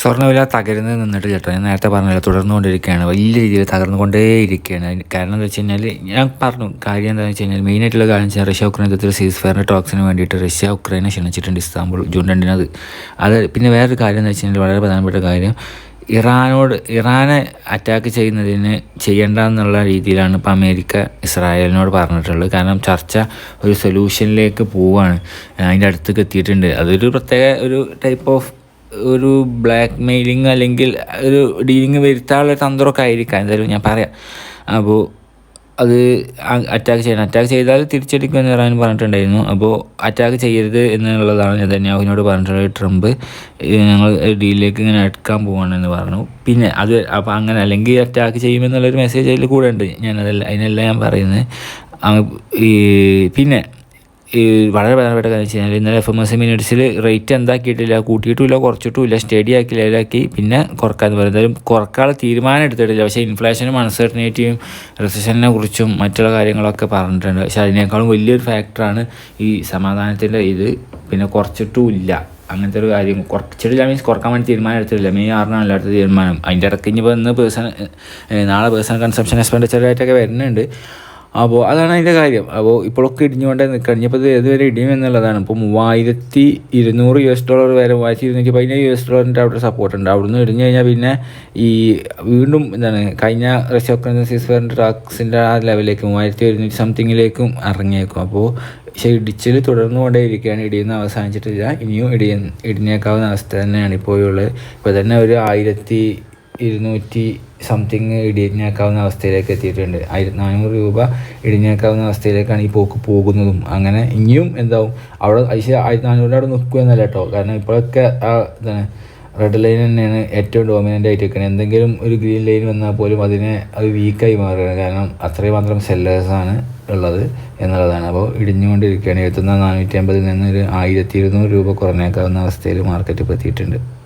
സ്വർണവില തകരുന്നത് നിന്നിട്ട് കേട്ടോ ഞാൻ നേരത്തെ പറഞ്ഞില്ല തുടർന്നുകൊണ്ടിരിക്കുകയാണ് വലിയ രീതിയിൽ തകർന്നുകൊണ്ടേ ഇരിക്കുകയാണ് കാരണം എന്താ വെച്ച് കഴിഞ്ഞാൽ ഞാൻ പറഞ്ഞു കാര്യം എന്താണെന്ന് വെച്ച് കഴിഞ്ഞാൽ മെയിനായിട്ടുള്ള കാര്യം വെച്ചാൽ റഷ്യ ഉക്രൈൻ യുദ്ധത്തിൽ സീസ് ഫയറിന്റെ ടോക്സിന് വേണ്ടിയിട്ട് റഷ്യ ഉക്രൈനെ ക്ഷണിച്ചിട്ടുണ്ട് ഇസ്താംബുൾ ജൂൺ രണ്ടിനത് അത്. പിന്നെ വേറൊരു കാര്യം എന്ന് വെച്ച് കഴിഞ്ഞാൽ വളരെ പ്രധാനപ്പെട്ട കാര്യം ഇറാനോട് ഇറാനെ അറ്റാക്ക് ചെയ്യുന്നതിന് ചെയ്യേണ്ട എന്നുള്ള രീതിയിലാണ് ഇപ്പോൾ അമേരിക്ക ഇസ്രായേലിനോട് പറഞ്ഞിട്ടുള്ളത്. കാരണം ചർച്ച ഒരു സൊല്യൂഷനിലേക്ക് പോവുകയാണ് അതിന്റെ അടുത്തേക്ക് എത്തിയിട്ടുണ്ട്. അതൊരു പ്രത്യേക ഒരു ടൈപ്പ് ഓഫ് ഒരു ബ്ലാക്ക് മെയിലിങ് അല്ലെങ്കിൽ ഒരു ഡീലിങ് വരുത്താനുള്ള തന്ത്രമൊക്കെ ആയിരിക്കാം. എന്തായാലും ഞാൻ പറയാം. അപ്പോൾ അത് അറ്റാക്ക് ചെയ്യണം. അറ്റാക്ക് ചെയ്താൽ തിരിച്ചടിക്കുമെന്ന് ഇറാൻ പറഞ്ഞിട്ടുണ്ടായിരുന്നു. അപ്പോൾ അറ്റാക്ക് ചെയ്യരുത് എന്നുള്ളതാണ് നെതന്യാഹുവിനോട് പറഞ്ഞിട്ടുള്ളത് ട്രംപ് ഞങ്ങൾ ഡീലിലേക്ക് ഇങ്ങനെ എടുക്കാൻ പോകണമെന്ന് പറഞ്ഞു. പിന്നെ അത് അപ്പോൾ അങ്ങനെ അല്ലെങ്കിൽ അറ്റാക്ക് ചെയ്യുമെന്നുള്ളൊരു മെസ്സേജ് അതിൽ കൂടെ ഉണ്ട് ഞാനതല്ല അതിനെല്ലാം ഞാൻ പറയുന്നത്. ഈ പിന്നെ ഈ വളരെ പ്രധാനപ്പെട്ട കാര്യം വെച്ച് കഴിഞ്ഞാൽ ഇന്നലെ എഫ് എം എസ് മിനിറ്റ്സിൽ റേറ്റ് എന്താക്കിയിട്ടില്ല കൂട്ടിയിട്ടുമില്ല കുറച്ചിട്ടുമില്ല സ്റ്റഡി ആക്കി ഇതാക്കി പിന്നെ കുറക്കാന്ന് പറയുന്നത്. എന്തായാലും കുറക്കാനുള്ള തീരുമാനം എടുത്തിട്ടില്ല. പക്ഷേ ഇൻഫ്ലേഷനും അൺസർട്ടനിറ്റിയും റിസഷനെ കുറിച്ചും മറ്റുള്ള കാര്യങ്ങളൊക്കെ പറഞ്ഞിട്ടുണ്ട്. പക്ഷേ അതിനേക്കാളും വലിയൊരു ഫാക്ടറാണ് ഈ സമാധാനത്തിന്റെ ഇത്. പിന്നെ കുറച്ചിട്ടുമില്ല. അങ്ങനത്തെ ഒരു കാര്യം. കുറച്ചിട്ടില്ല മീൻസ് കുറയ്ക്കാൻ വേണ്ടി തീരുമാനം എടുത്തിട്ടില്ല. മെയ് ആറിനാണ് അടുത്ത തീരുമാനം. അതിന്റെ ഇടയ്ക്ക് ഇനിയിപ്പോൾ ഇന്ന് പേഴ്സണൽ നാളെ പേഴ്സണൽ കൺസംഷൻ എക്സ്പെൻഡിച്ചറായിട്ടൊക്കെ വരുന്നുണ്ട്. അപ്പോൾ അതാണ് അതിന്റെ കാര്യം. അപ്പോൾ ഇപ്പോഴൊക്കെ ഇടിഞ്ഞുകൊണ്ടേ കഴിഞ്ഞപ്പോൾ ഏതുവരെ ഇടിയും എന്നുള്ളതാണ്. ഇപ്പോൾ മൂവായിരത്തി ഇരുന്നൂറ് യു എസ് ഡോളർ വരെ മൂവായിരത്തി ഇരുന്നൂറ്റി പതിനേഴ് യു എസ് ഡോളറിന്റെ അവിടെ സപ്പോർട്ട് ഉണ്ട്. അവിടെ നിന്ന് ഇടിഞ്ഞു കഴിഞ്ഞാൽ പിന്നെ ഈ വീണ്ടും എന്താണ് കഴിഞ്ഞ റഷ്യ ഉക്രൈൻ സീസ്ഫയറിന്റെ ട്രാക്സിന്റെ ആ ലെവലിലേക്ക് മൂവായിരത്തി ഒരുന്നൂറ്റി സംതിങ്ങിലേക്കും ഇറങ്ങിയേക്കും. അപ്പോൾ പക്ഷേ ഇടിച്ചിൽ തുടർന്നുകൊണ്ടേ ഇരിക്കുകയാണ് ഇടിയെന്ന് അവസാനിച്ചിട്ടില്ല. ഇനിയും ഇടിയ ഇടിഞ്ഞേക്കാവുന്ന അവസ്ഥ തന്നെയാണ് ഇപ്പോഴുള്ളത്. ഇപ്പോൾ തന്നെ ഒരു ആയിരത്തി ഇരുന്നൂറ്റി സംതിങ് ഇടിഞ്ഞേക്കാവുന്ന അവസ്ഥയിലേക്ക് എത്തിയിട്ടുണ്ട്. ആയിരത്തി നാനൂറ് രൂപ ഇടിഞ്ഞേക്കാവുന്ന അവസ്ഥയിലേക്കാണ് ഈ പോക്ക് പോകുന്നതും. അങ്ങനെ ഇനിയും എന്താവും? അവിടെ ഐശ്വര്യ ആയിരത്തി നാനൂറിന്റെ അവിടെ നിൽക്കുകയെന്നല്ല കേട്ടോ. കാരണം ഇപ്പോഴൊക്കെ ആ ഇതാണ് റെഡ് ലൈൻ തന്നെയാണ് ഏറ്റവും ഡോമിനന്റ് ആയിട്ട് നിൽക്കുന്നത്. എന്തെങ്കിലും ഒരു ഗ്രീൻ ലൈൻ വന്നാൽ പോലും അതിനെ അത് വീക്കായി മാറുകയാണ്. കാരണം അത്രയും മാത്രം സെല്ലേഴ്സാണ് ഉള്ളത് എന്നുള്ളതാണ്. അപ്പോൾ ഇടിഞ്ഞുകൊണ്ടിരിക്കുകയാണ്. എഴുത്തുന്ന നാനൂറ്റി അമ്പതിൽ നിന്ന് ഒരു ആയിരത്തി ഇരുന്നൂറ് രൂപ കുറഞ്ഞേക്കാവുന്ന അവസ്ഥയിൽ മാർക്കറ്റ് എത്തിയിട്ടുണ്ട്.